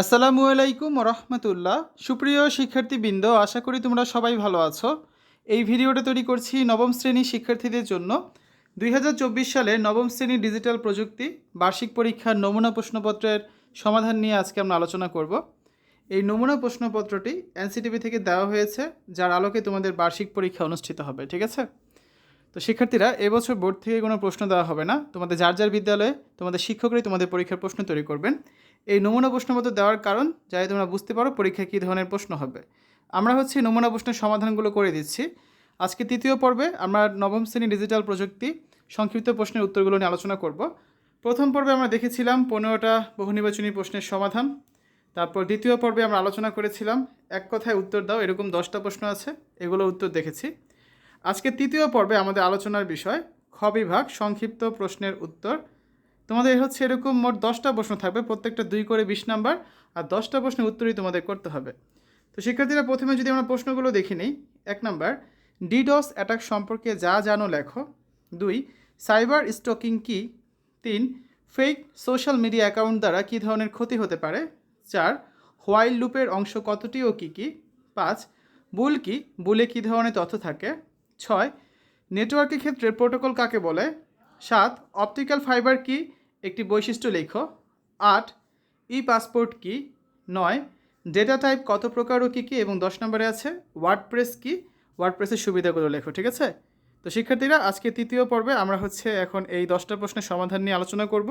আসসালামু আলাইকুম রহমতুল্লাহ সুপ্রিয় শিক্ষার্থীবৃন্দ, আশা করি তোমরা সবাই ভালো আছো। এই ভিডিওটা তৈরি করছি নবম শ্রেণির শিক্ষার্থীদের জন্য। দুই হাজার চব্বিশ সালে নবম শ্রেণির ডিজিটাল প্রযুক্তি, বার্ষিক পরীক্ষার নমুনা প্রশ্নপত্রের সমাধান নিয়ে আজকে আমরা আলোচনা করব। এই নমুনা প্রশ্নপত্রটি এনসিটিভি থেকে দেওয়া হয়েছে, যার আলোকে তোমাদের বার্ষিক পরীক্ষা অনুষ্ঠিত হবে, ঠিক আছে? তো শিক্ষার্থীরা, এবছর বোর্ড থেকে কোনো প্রশ্ন দেওয়া হবে না। তোমাদের যার যার বিদ্যালয়ে, তোমাদের শিক্ষকরাই তোমাদের পরীক্ষার প্রশ্ন তৈরি করবেন। এই নমুনা প্রশ্নপত্র দেওয়ার কারণ, যাতে তোমরা বুঝতে পারো পরীক্ষায় কী ধরনের প্রশ্ন হবে। আমরা হচ্ছে নমুনা প্রশ্নের সমাধানগুলো করে দিচ্ছি। আজকে তৃতীয় পর্বে আমরা নবম শ্রেণি ডিজিটাল প্রযুক্তি সংক্ষিপ্ত প্রশ্নের উত্তরগুলো নিয়ে আলোচনা করব। প্রথম পর্বে আমরা দেখেছিলাম পনেরোটা বহু নির্বাচনী প্রশ্নের সমাধান। তারপর দ্বিতীয় পর্বে আমরা আলোচনা করেছিলাম, এক কথায় উত্তর দাও, এরকম দশটা প্রশ্ন আছে এগুলো উত্তর দেখেছি। আজকে তৃতীয় পর্বে আমাদের আলোচনার বিষয়, খ বিভাগ, সংক্ষিপ্ত প্রশ্নের উত্তর। তোমাদের হচ্ছে এরকম মোট দশটা প্রশ্ন থাকবে, প্রত্যেকটা দুই করে বিশ নাম্বার, আর দশটা প্রশ্নের উত্তরই তোমাদের করতে হবে। তো শিক্ষার্থীরা প্রথমে যদি আমরা প্রশ্নগুলো দেখে নিই, এক নাম্বার, ডিডস অ্যাটাক সম্পর্কে যা জানো লেখো। দুই, সাইবার স্টকিং কি? তিন, ফেক সোশ্যাল মিডিয়া অ্যাকাউন্ট দ্বারা কী ধরনের ক্ষতি হতে পারে? চার, হোয়াইল লুপের অংশ কতটি ও কী কী? পাঁচ বুল কি? বুলে কী ধরনের তথ্য থাকে? ছয়, নেটওয়ার্কের ক্ষেত্রে প্রোটোকল কাকে বলে? সাত, অপটিক্যাল ফাইবার কি? একটি বৈশিষ্ট্য লেখো। আট ই পাসপোর্ট কি? নয়, ডেটা টাইপ কত প্রকার ও কী কী? এবং দশ নম্বরে আছে, ওয়ার্ডপ্রেস কি? ওয়ার্ডপ্রেসের সুবিধাগুলো লেখো, ঠিক আছে? তো শিক্ষার্থীরা, আজকে তৃতীয় পর্বে আমরা হচ্ছে এখন এই দশটা প্রশ্নের সমাধান নিয়ে আলোচনা করব।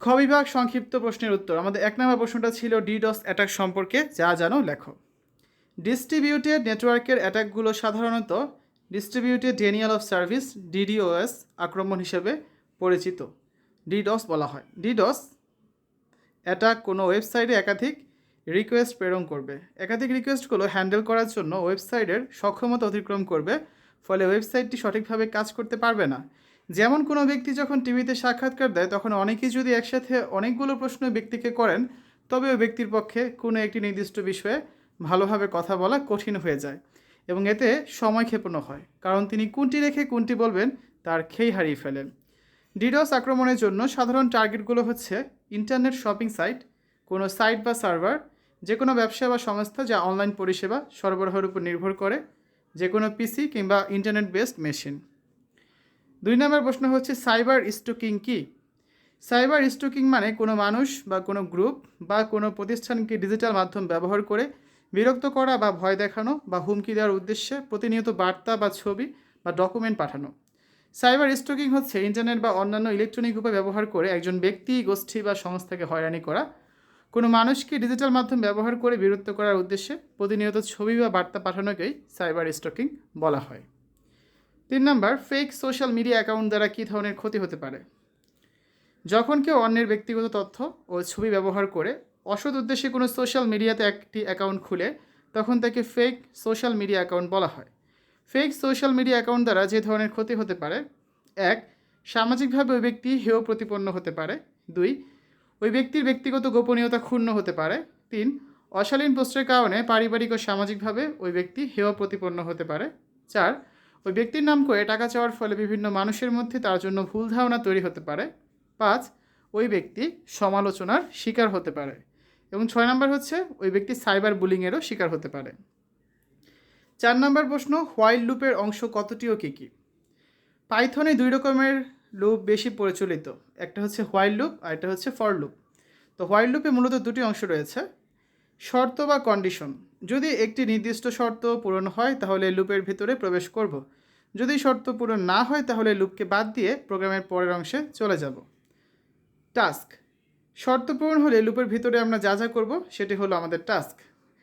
খ বিভাগ সংক্ষিপ্ত প্রশ্নের উত্তর। আমাদের এক নম্বর প্রশ্নটা ছিল ডিডস অ্যাটাক সম্পর্কে, যা জানো, লেখো। ডিস্ট্রিবিউটেড নেটওয়ার্কের অ্যাটাকগুলো সাধারণত distributed denial of service, DDoS আক্রমণ হিসেবে পরিচিত। ডিডস বলা হয়। ডিডস অ্যাটাক কোনো ওয়েবসাইটে একাধিক রিকোয়েস্ট প্রেরণ করবে। একাধিক রিকোয়েস্টগুলো হ্যান্ডেল করার জন্য ওয়েবসাইটের সক্ষমতা অতিক্রম করবে, ফলে ওয়েবসাইটটি সঠিকভাবে কাজ করতে পারবে না। যেমন কোনো ব্যক্তি যখন টিভিতে সাক্ষাৎকার দেয়, তখন অনেকেই যদি একসাথে অনেকগুলো প্রশ্ন ব্যক্তিকে করেন, তবে ওই ব্যক্তির পক্ষে কোনো একটি নির্দিষ্ট বিষয়ে ভালোভাবে কথা বলা কঠিন হয়ে যায় এবং এতে সময় ক্ষেপণ হয়। কারণ তিনি কোনটি রেখে কোনটি বলবেন, তার খেই হারিয়ে ফেলেন। ডিডস আক্রমণের জন্য সাধারণ টার্গেটগুলো হচ্ছে ইন্টারনেট শপিং সাইট, কোনো সাইট বা সার্ভার যে কোনো ব্যবসা বা সংস্থা যা অনলাইন পরিষেবা সরবরাহের উপর নির্ভর করে যে কোনো পিসি কিংবা ইন্টারনেট বেসড মেশিন। দুই নম্বর প্রশ্ন হচ্ছে, সাইবার স্টকিং কি? সাইবার স্টকিং মানে কোনো মানুষ বা কোনো গ্রুপ বা কোনো প্রতিষ্ঠানকে ডিজিটাল মাধ্যম ব্যবহার করে বিরক্ত করা বা ভয় দেখানো বা হুমকি দেওয়ার উদ্দেশ্যে প্রতিনিয়ত বার্তা বা ছবি বা ডকুমেন্ট পাঠানো। সাইবার স্টকিং হচ্ছে ইন্টারনেট বা অন্যান্য ইলেকট্রনিক উপায় ব্যবহার করে একজন ব্যক্তি, গোষ্ঠী বা সংস্থাকে হয়রানি করা। কোনো মানুষকে ডিজিটাল মাধ্যম ব্যবহার করে বিরক্ত করার উদ্দেশ্যে প্রতিনিয়ত ছবি বা বার্তা পাঠানোকেই সাইবার স্টকিং বলা হয়। তিন নম্বর ফেক সোশ্যাল মিডিয়া অ্যাকাউন্ট দ্বারা কী ধরনের ক্ষতি হতে পারে? যখন কেউ অন্যের ব্যক্তিগত তথ্য ও ছবি ব্যবহার করে অসৎ উদ্দেশ্যে কোনো সোশ্যাল মিডিয়াতে একটি অ্যাকাউন্ট খুলে, তখন তাকে ফেক সোশ্যাল মিডিয়া অ্যাকাউন্ট বলা হয়। ফেক সোশ্যাল মিডিয়া অ্যাকাউন্ট দ্বারা যে ধরনের ক্ষতি হতে পারে, এক, সামাজিকভাবে ওই ব্যক্তি হেয় প্রতিপন্ন হতে পারে। দুই, ওই ব্যক্তির ব্যক্তিগত গোপনীয়তা ক্ষুণ্ণ হতে পারে। তিন, অশালীন পোস্টের কারণে পারিবারিক ও সামাজিকভাবে ওই ব্যক্তি হেয় প্রতিপন্ন হতে পারে। চার, ওই ব্যক্তির নাম করে টাকা চাওয়ার ফলে বিভিন্ন মানুষের মধ্যে তার জন্য ভুল ধারণা তৈরি হতে পারে। পাঁচ, ওই ব্যক্তি সমালোচনার শিকার হতে পারে। এবং ছয় নম্বর হচ্ছে, ওই ব্যক্তি সাইবার বুলিংয়েরও শিকার হতে পারে। চার নম্বর প্রশ্ন, হোয়াইল লুপের অংশ কতটি ও কী কী? পাইথনে দুই রকমের লুপ বেশি প্রচলিত। একটা হচ্ছে হোয়াইল লুপ, আর একটা হচ্ছে ফর লুপ। তো হোয়াইল লুপে মূলত দুটি অংশ রয়েছে, শর্ত বা কন্ডিশন। যদি একটি নির্দিষ্ট শর্ত পূরণ হয়, তাহলে লুপের ভিতরে প্রবেশ করব। যদি শর্ত পূরণ না হয়, তাহলে লুপকে বাদ দিয়ে প্রোগ্রামের পরের অংশে চলে যাব। টাস্ক। শর্ত পূরণ হলে লুপের ভিতরে আমরা যা যা করব, সেটি হলো আমাদের টাস্ক।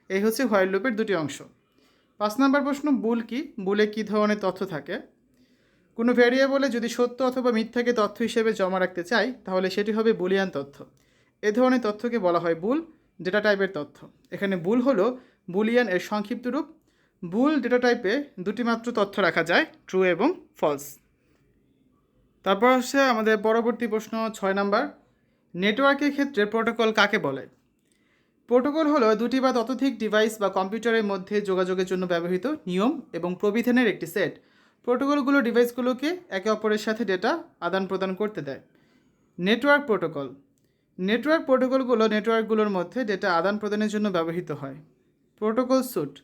এই হচ্ছে হোয়াইল লুপের দুটি অংশ। পাঁচ নম্বর প্রশ্ন বুল কি? বুলে কী ধরনের তথ্য থাকে? কোনো ভ্যারিয়েবলে যদি সত্য অথবা মিথ্যাকে তথ্য হিসেবে জমা রাখতে চাই, তাহলে সেটি হবে বুলিয়ান তথ্য। এ ধরনের তথ্যকে বলা হয় বুল ডেটা টাইপের তথ্য। এখানে বুল হলো বুলিয়ান এর সংক্ষিপ্ত রূপ। বুল ডেটা টাইপে দুটি মাত্র তথ্য রাখা যায় ট্রু এবং ফলস তারপর হচ্ছে আমাদের পরবর্তী প্রশ্ন, ছয় নাম্বার। নেটওয়ার্কের ক্ষেত্রে প্রোটোকল কাকে বলে? প্রোটোকল হলো দুটি বা ততোধিক ডিভাইস বা কম্পিউটারের মধ্যে যোগাযোগের জন্য ব্যবহৃত নিয়ম এবং প্রবিধানের একটি সেট। প্রোটোকলগুলো ডিভাইসগুলোকে একে অপরের সাথে ডেটা আদান প্রদান করতে দেয়। Network protocol. নেটওয়ার্ক প্রোটোকলগুলো নেটওয়ার্কগুলোর মধ্যে ডেটা আদান প্রদানের জন্য ব্যবহৃত হয়। Protocol sweet.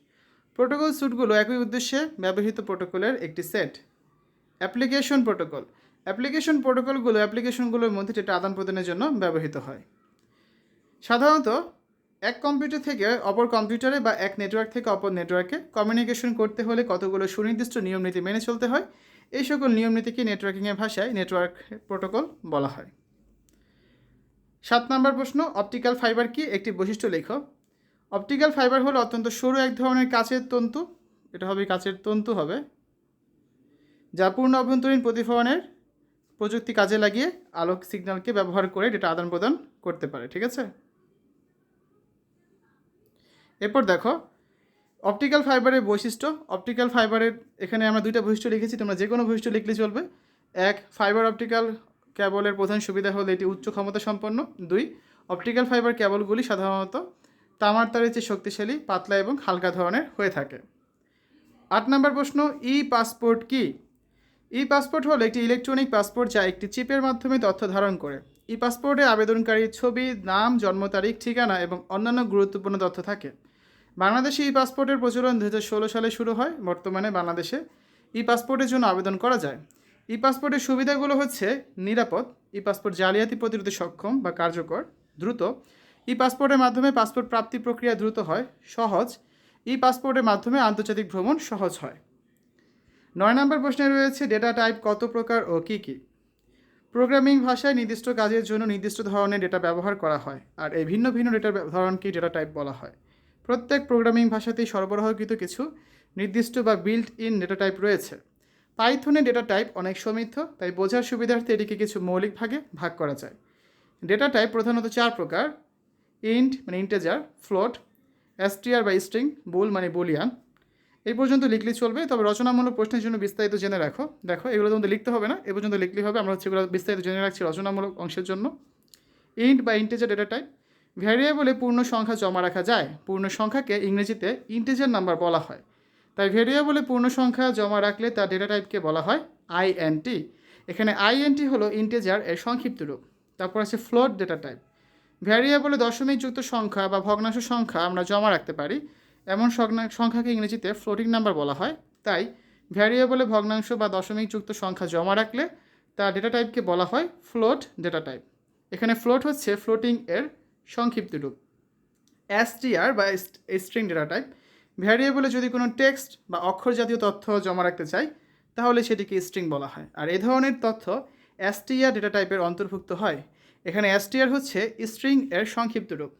প্রোটোকল স্যুটগুলো একই উদ্দেশ্যে ব্যবহৃত প্রোটোকলের একটি সেট। Application protocol. অ্যাপ্লিকেশন প্রোটোকলগুলো, অ্যাপ্লিকেশনগুলোর মধ্যে ডেটা আদান প্রদানের জন্য ব্যবহৃত হয়। সাধারণত এক কম্পিউটার থেকে অপর কম্পিউটারে বা এক নেটওয়ার্ক থেকে অপর নেটওয়ার্কে কমিউনিকেশন করতে হলে কতগুলো সুনির্দিষ্ট নিয়ম নীতি মেনে চলতে হয়। এই সকল নিয়ম নীতিকে নেটওয়ার্কিংয়ের ভাষায় নেটওয়ার্ক প্রোটোকল বলা হয়। সাত নম্বর প্রশ্ন অপটিক্যাল ফাইবার কি? একটি বৈশিষ্ট্য লেখ। অপটিক্যাল ফাইবার হলো অত্যন্ত সরু এক ধরনের কাচের তন্তু। এটা হবে কাচের তন্তু হবে, যা পূর্ণ অভ্যন্তরীণ প্রতিফলনের প্রযুক্তি কাজে লাগিয়ে আলোক সিগন্যালকে ব্যবহার করে ডেটা আদান প্রদান করতে পারে, ঠিক আছে? এরপর দেখো, অপটিক্যাল ফাইবারের বৈশিষ্ট্য, অপটিক্যাল ফাইবারের এখানে আমরা দুইটা বৈশিষ্ট্য লিখেছি, তোমরা যে কোনো বৈশিষ্ট্য লিখলে চলবে। এক, ফাইবার অপটিক্যাল ক্যাবলের প্রধান সুবিধা হলো এটি উচ্চ ক্ষমতা সম্পন্ন। দুই, অপটিক্যাল ফাইবার ক্যাবলগুলি সাধারণত তামার তারের চেয়ে শক্তিশালী, পাতলা এবং হালকা ধরনের হয়ে থাকে। আট নম্বর প্রশ্ন ই পাসপোর্ট কি? ই পাসপোর্ট হলো একটি ইলেকট্রনিক পাসপোর্ট যা একটি চিপের মাধ্যমে তথ্য ধারণ করে। ই পাসপোর্টে আবেদনকারীর ছবি, নাম, জন্ম তারিখ, ঠিকানা এবং অন্যান্য গুরুত্বপূর্ণ তথ্য থাকে। বাংলাদেশে ই পাসপোর্টের প্রচলন দু হাজার ষোলো সালে শুরু হয়, বর্তমানে বাংলাদেশে ই পাসপোর্টের জন্য আবেদন করা যায়। ই পাসপোর্টের সুবিধাগুলো হচ্ছে নিরাপদ ই পাসপোর্ট জালিয়াতি প্রতিরোধে সক্ষম বা কার্যকর, দ্রুত। ই পাসপোর্টের মাধ্যমে পাসপোর্ট প্রাপ্তি প্রক্রিয়া দ্রুত হয়, সহজ। ই পাসপোর্টের মাধ্যমে আন্তর্জাতিক ভ্রমণ সহজ হয়। নয় নম্বর প্রশ্নে রয়েছে ডেটা টাইপ কত প্রকার ও কী কী? প্রোগ্রামিং ভাষায় নির্দিষ্ট কাজের জন্য নির্দিষ্ট ধরনের ডেটা ব্যবহার করা হয়, আর এই ভিন্ন ভিন্ন ডেটার ধরনকেই ডেটা টাইপ বলা হয়। প্রত্যেক প্রোগ্রামিং ভাষাতেই সরবরাহকৃত কিছু নির্দিষ্ট বা বিল্ট ইন ডেটা টাইপ রয়েছে। পাইথনে ডেটা টাইপ অনেক সমৃদ্ধ, তাই বোঝার সুবিধার্থে এটিকে কিছু মৌলিক ভাগে ভাগ করা যায়। ডেটা টাইপ প্রধানত চার প্রকার ইন্ট মানে ইন্টেজার ফ্লোট এসটিআর বা স্ট্রিং বুল মানে বুলিয়ান এই পর্যন্ত লিখলে চলবে, তবে রচনামূলক প্রশ্নের জন্য বিস্তারিত জেনে রাখো। দেখো, এগুলো তোমাদের লিখতে হবে না, এ পর্যন্ত লিখলেই হবে, আমরা হচ্ছে এগুলো বিস্তারিত জেনে রাখছি রচনামূলক অংশের জন্য। ইন্ট বা ইন্টেজার ডেটা টাইপ ভ্যারিয়েবলে পূর্ণ সংখ্যা জমা রাখা যায়। পূর্ণ সংখ্যাকে ইংরেজিতে ইন্টেজার নাম্বার বলা হয়। তাই ভ্যারিয়েবলে পূর্ণ সংখ্যা জমা রাখলে তার ডেটা টাইপকে বলা হয় আইএনটি এখানে আইএনটি হলো ইন্টেজার এর সংক্ষিপ্ত রূপ। তারপর আছে ফ্লোট ডেটা টাইপ ভ্যারিয়েবলে দশমিকযুক্ত সংখ্যা বা ভগ্নাংশ সংখ্যা আমরা জমা রাখতে পারি। এমন সংখ্যাকে ইংরেজিতে ফ্লোটিং নাম্বার বলা হয়। তাই ভ্যারিয়েবলে ভগ্নাংশ বা দশমিকযুক্ত সংখ্যা জমা রাখলে তার ডেটা টাইপকে বলা হয় ফ্লোট ডেটা টাইপ এখানে ফ্লোট হচ্ছে ফ্লোটিং এর সংক্ষিপ্ত রূপ। এসটিআর বা স্ট্রিং ডেটা টাইপ ভ্যারিয়েবলে যদি কোনো টেক্সট বা অক্ষর জাতীয় তথ্য জমা রাখতে চাই, তাহলে সেটিকে স্ট্রিং বলা হয়। আর এ ধরনের তথ্য এসটিআর ডেটা টাইপের অন্তর্ভুক্ত হয়। এখানে এসটিআর হচ্ছে স্ট্রিং এর সংক্ষিপ্ত রূপ।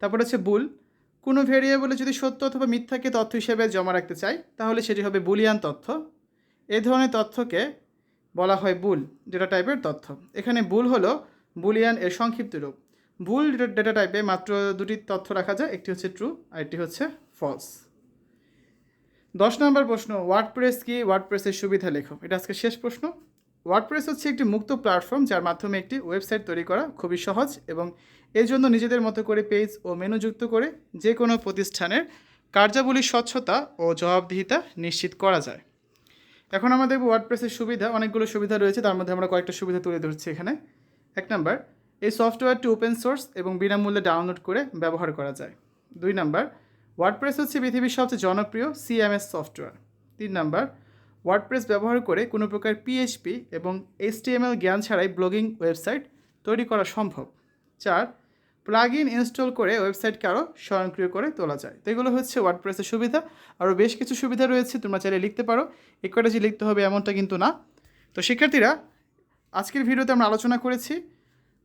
তারপর হচ্ছে বুল কোনো ভেরিয়েবলে যদি সত্য অথবা মিথ্যাকে তথ্য হিসেবে জমা রাখতে চাই, তাহলে সেটি হবে বুলিয়ান তথ্য। এ ধরনের তথ্যকে বলা হয় বুল ডেটা টাইপের তথ্য। এখানে বুল হলো বুলিয়ান এর সংক্ষিপ্ত রূপ। বুল ডেটা টাইপে মাত্র দুটি তথ্য রাখা যায়, একটি হচ্ছে ট্রু আর একটি হচ্ছে ফলস দশ নম্বর প্রশ্ন ওয়ার্ডপ্রেস কি? ওয়ার্ডপ্রেসের সুবিধা লেখো এটা আজকে শেষ প্রশ্ন। ওয়ার্ডপ্রেস হচ্ছে একটি মুক্ত প্ল্যাটফর্ম যার মাধ্যমে একটি ওয়েবসাইট তৈরি করা খুবই সহজ এবং এর জন্য নিজেদের মতো করে পেজ ও মেনু যুক্ত করে যে কোনো প্রতিষ্ঠানের কার্যাবলীর স্বচ্ছতা ও জবাবদিহিতা নিশ্চিত করা যায়। এখন আমাদের ওয়ার্ডপ্রেসের সুবিধা, অনেকগুলো সুবিধা রয়েছে, তার মধ্যে আমরা কয়েকটা সুবিধা তুলে ধরছি এখানে। এক নাম্বার, এই সফটওয়্যারটি ওপেন সোর্স এবং বিনামূল্যে ডাউনলোড করে ব্যবহার করা যায়। দুই নাম্বার ওয়ার্ডপ্রেস হচ্ছে পৃথিবীর সবচেয়ে জনপ্রিয় সিএমএস সফটওয়্যার তিন নাম্বার ওয়ার্ডপ্রেস ব্যবহার করে কোনো প্রকার পিএইচপি এবং এইচটিএমএল জ্ঞান ছাড়াই ব্লগিং ওয়েবসাইট তৈরি করা সম্ভব। চার প্লাগ ইন ইনস্টল করে ওয়েবসাইটকে আরও স্বয়ংক্রিয় করে তোলা যায়। তো এগুলো হচ্ছে ওয়ার্ডপ্রেসের সুবিধা। আরও বেশ কিছু সুবিধা রয়েছে, তোমরা চাইলে লিখতে পারো। এ কটা যে লিখতে হবে এমনটা কিন্তু না। তো শিক্ষার্থীরা, আজকের ভিডিওতে আমরা আলোচনা করেছি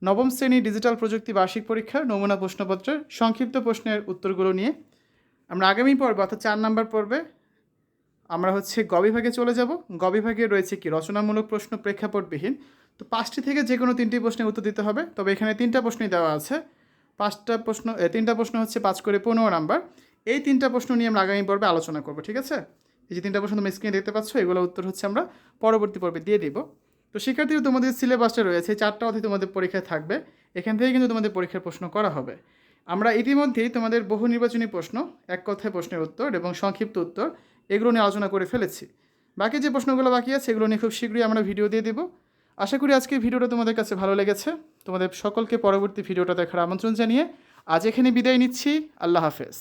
নবম শ্রেণি ডিজিটাল প্রযুক্তি বার্ষিক পরীক্ষার নমুনা প্রশ্নপত্রের সংক্ষিপ্ত প্রশ্নের উত্তরগুলো নিয়ে। আমরা আগামী পর্বে, অর্থাৎ চার নাম্বার পর্বে, আমরা হচ্ছে গ বিভাগে চলে যাব। গ বিভাগে রয়েছে কি? রচনামূলক প্রশ্ন প্রেক্ষাপটবিহীন। তো পাঁচটি থেকে যে কোনো তিনটি প্রশ্নের উত্তর দিতে হবে। তবে এখানে তিনটা প্রশ্নই দেওয়া আছে। পাঁচটা প্রশ্ন তিনটা প্রশ্ন হচ্ছে পাঁচ করে পনেরো নাম্বার। এই তিনটা প্রশ্ন নিয়ে আমরা আগামী পর্বে আলোচনা করব, ঠিক আছে? এই যে তিনটা প্রশ্ন তুমি স্ক্রিনে দেখতে পাচ্ছ এগুলো উত্তর হচ্ছে আমরা পরবর্তী পর্বে দিয়ে দিব। তো শিক্ষার্থীরা, তোমাদের সিলেবাসটা রয়েছে, চারটা অধ্যায় তোমাদের পরীক্ষায় থাকবে, এখান থেকে কিন্তু তোমাদের পরীক্ষার প্রশ্ন করা হবে। আমরা ইতিমধ্যেই তোমাদের বহু নির্বাচনী প্রশ্ন, এক কথায় প্রশ্নের উত্তর এবং সংক্ষিপ্ত উত্তর, এগুলো নিয়ে আলোচনা করে ফেলেছি। বাকি যে প্রশ্নগুলো বাকি আছে, এগুলো নিয়ে খুব শীঘ্রই আমরা ভিডিও দিয়ে দেবো। আশা করি আজকের ভিডিওটা তোমাদের কাছে ভালো লেগেছে। তোমাদের সকলকে পরবর্তী ভিডিওটা দেখার আমন্ত্রণ জানিয়ে আজ এখানে বিদায় নিচ্ছি। আল্লাহ হাফেজ।